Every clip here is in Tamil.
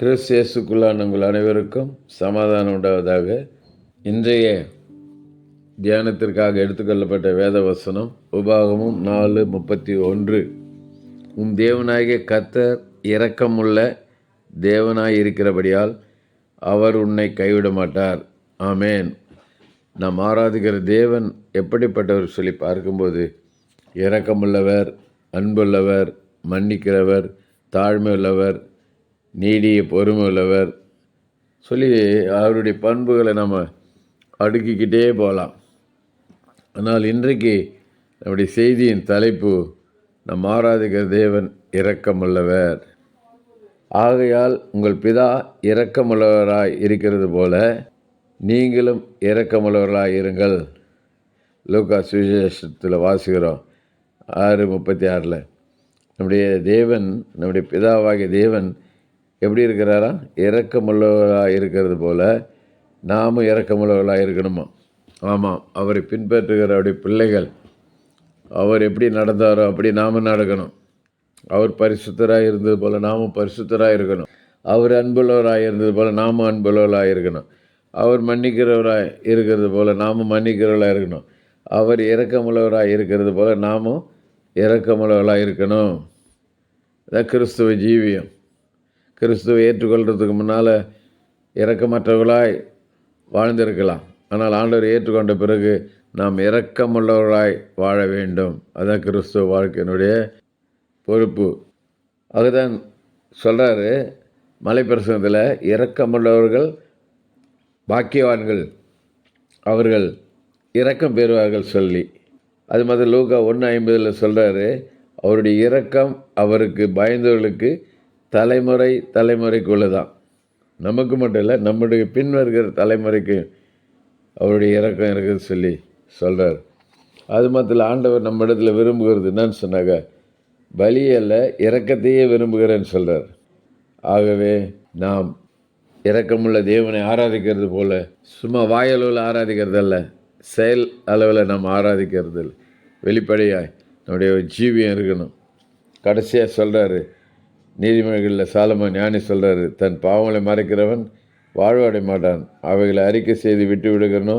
கிறிஸ்தியஸுக்குள்ளான உங்கள் அனைவருக்கும் சமாதானம் உண்டாவதாக. இன்றைய தியானத்திற்காக எடுத்துக்கொள்ளப்பட்ட வேத வசனம் உபாகமும் நாலு முப்பத்தி ஒன்று. உன் தேவனாகிய கத்தர் இரக்கமுள்ள தேவனாய் இருக்கிறபடியால் அவர் உன்னை கைவிட மாட்டார் ஆமேன். நாம் ஆராதிக்கிற தேவன் எப்படிப்பட்டவர் சொல்லி பார்க்கும்போது இரக்கமுள்ளவர் அன்புள்ளவர் மன்னிக்கிறவர் தாழ்மையுள்ளவர் நீடிய பொறுமை உள்ளவர் சொல்லி அவருடைய பண்புகளை நம்ம அடுக்கிக்கிட்டே போகலாம். ஆனால் இன்றைக்கு நம்முடைய செய்தியின் தலைப்பு நம் ஆராதிக்கிற தேவன் இரக்கமுள்ளவர். ஆகையால் உங்கள் பிதா இரக்கமுள்ளவராய் இருக்கிறது போல நீங்களும் இரக்கமுள்ளவர்களாக இருங்கள். லூக்கா சுவிசேஷத்தில் வாசிக்கிறோம் ஆறு முப்பத்தி ஆறில். நம்முடைய தேவன் நம்முடைய பிதாவாகிய தேவன் எப்படி இருக்கிறாரா? இறக்கமுள்ளவர்களாக இருக்கிறது போல் நாமும் இறக்கமுள்ளவர்களாக இருக்கணுமா? ஆமாம் அவரை பின்பற்றுகிற அவருடைய பிள்ளைகள் அவர் எப்படி நடந்தாரோ அப்படி நாமும் நடக்கணும். அவர் பரிசுத்தராக இருந்தது போல் நாமும் பரிசுத்தராக இருக்கணும். அவர் அன்புள்ளவராக இருந்தது போல் நாமும் அன்புள்ளவராக இருக்கணும். அவர் மன்னிக்கிறவராக இருக்கிறது போல் நாமும் மன்னிக்கிறவர்களாக இருக்கணும். அவர் இறக்கமுள்ளவராக இருக்கிறது போல் நாமும் இறக்கமுள்ளவர்களாக இருக்கணும். அதான் கிறிஸ்துவ ஜீவியம். கிறிஸ்துவை ஏற்றுக்கொள்கிறதுக்கு முன்னால் இரக்கமற்றவர்களாய் வாழ்ந்திருக்கலாம். ஆனால் ஆண்டவர் ஏற்றுக்கொண்ட பிறகு நாம் இரக்கமுள்ளவர்களாய் வாழ வேண்டும். அதுதான் கிறிஸ்துவ வாழ்க்கையினுடைய பொறுப்பு. அதுதான் சொல்கிறாரு மலைப்பிரசங்கத்தில் இரக்கமுள்ளவர்கள் பாக்கியவான்கள் அவர்கள் இரக்கம் பெறுவார்கள் சொல்லி. அது மாதிரி லூக்கா ஒன்று ஐம்பதில் சொல்கிறாரு அவருடைய இரக்கம் அவருக்கு பயந்தவர்களுக்கு தலைமுறை தலைமுறைக்குள்ளே தான் நமக்கு மட்டும் இல்லை நம்முடைய பின்வருகிற தலைமுறைக்கு அவருடைய இறக்கம் இருக்குதுன்னு சொல்லி சொல்கிறார் அது மாத்திரம் ஆண்டவர் நம்ம இடத்துல விரும்புகிறது என்னன்னு சொன்னாங்க பலியல்ல இறக்கத்தையே விரும்புகிறேன்னு சொல்கிறார் ஆகவே நாம் இறக்கமுள்ள தேவனை ஆராதிக்கிறது போல் சும்மா வாயளவில் ஆராதிக்கிறது அல்ல செயல் அளவில் நாம் ஆராதிக்கிறது இல்லை. வெளிப்படையாய் நம்முடைய ஜீவியம் இருக்கணும். கடைசியாக சொல்கிறாரு நீதிமொழிகளில் சாலமோ ஞானி சொல்கிறாரு தன் பாவங்களை மறைக்கிறவன் வாழ்வடை மாட்டான். அவைகளை அறிக்கை செய்து விட்டு விடுகிறனோ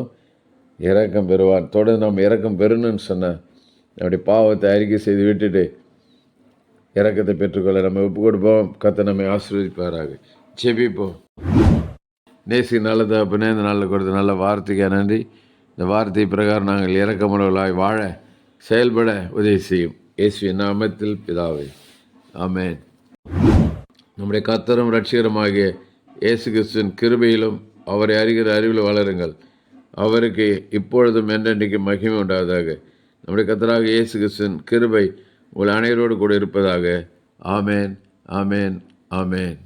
இறக்கம் பெறுவான். தொடர்ந்து நாம் இறக்கம் பெறணும்னு சொன்னேன் அப்படி பாவத்தை அறிக்கை செய்து விட்டுட்டு இறக்கத்தை பெற்றுக்கொள்ள நம்ம ஒப்பு கொடுப்போம். கத்தை நம்மை ஆசீர்வதிப்பாராக. செபிப்போம் நேசி நல்ல தகப்பனே இந்த நாளில் கொடுத்த நல்ல வார்த்தைக்கு நன்றி. இந்த வார்த்தை பிரகாரம் நாங்கள் இறக்கமுள்ளவர்களாய் வாழ செயல்பட உதவி செய்யும். இயேசுவின் நாமத்தில் பிதாவை. ஆமேன். நம்முடைய கத்தரும் ரட்சிகரமாகிய இயேசு கிறிஸ்துவின் கிருபையிலும் அவரை அறிகிற அறிவில் வளருங்கள். அவருக்கு இப்பொழுதும் என்றென்றைக்கு மகிமை உண்டாவதாக. நம்முடைய கத்தராக இயேசு கிறிஸ்துவின் கிருபை உங்கள் அனைவரோடு கூட இருப்பதாக. ஆமேன் ஆமேன் ஆமேன்.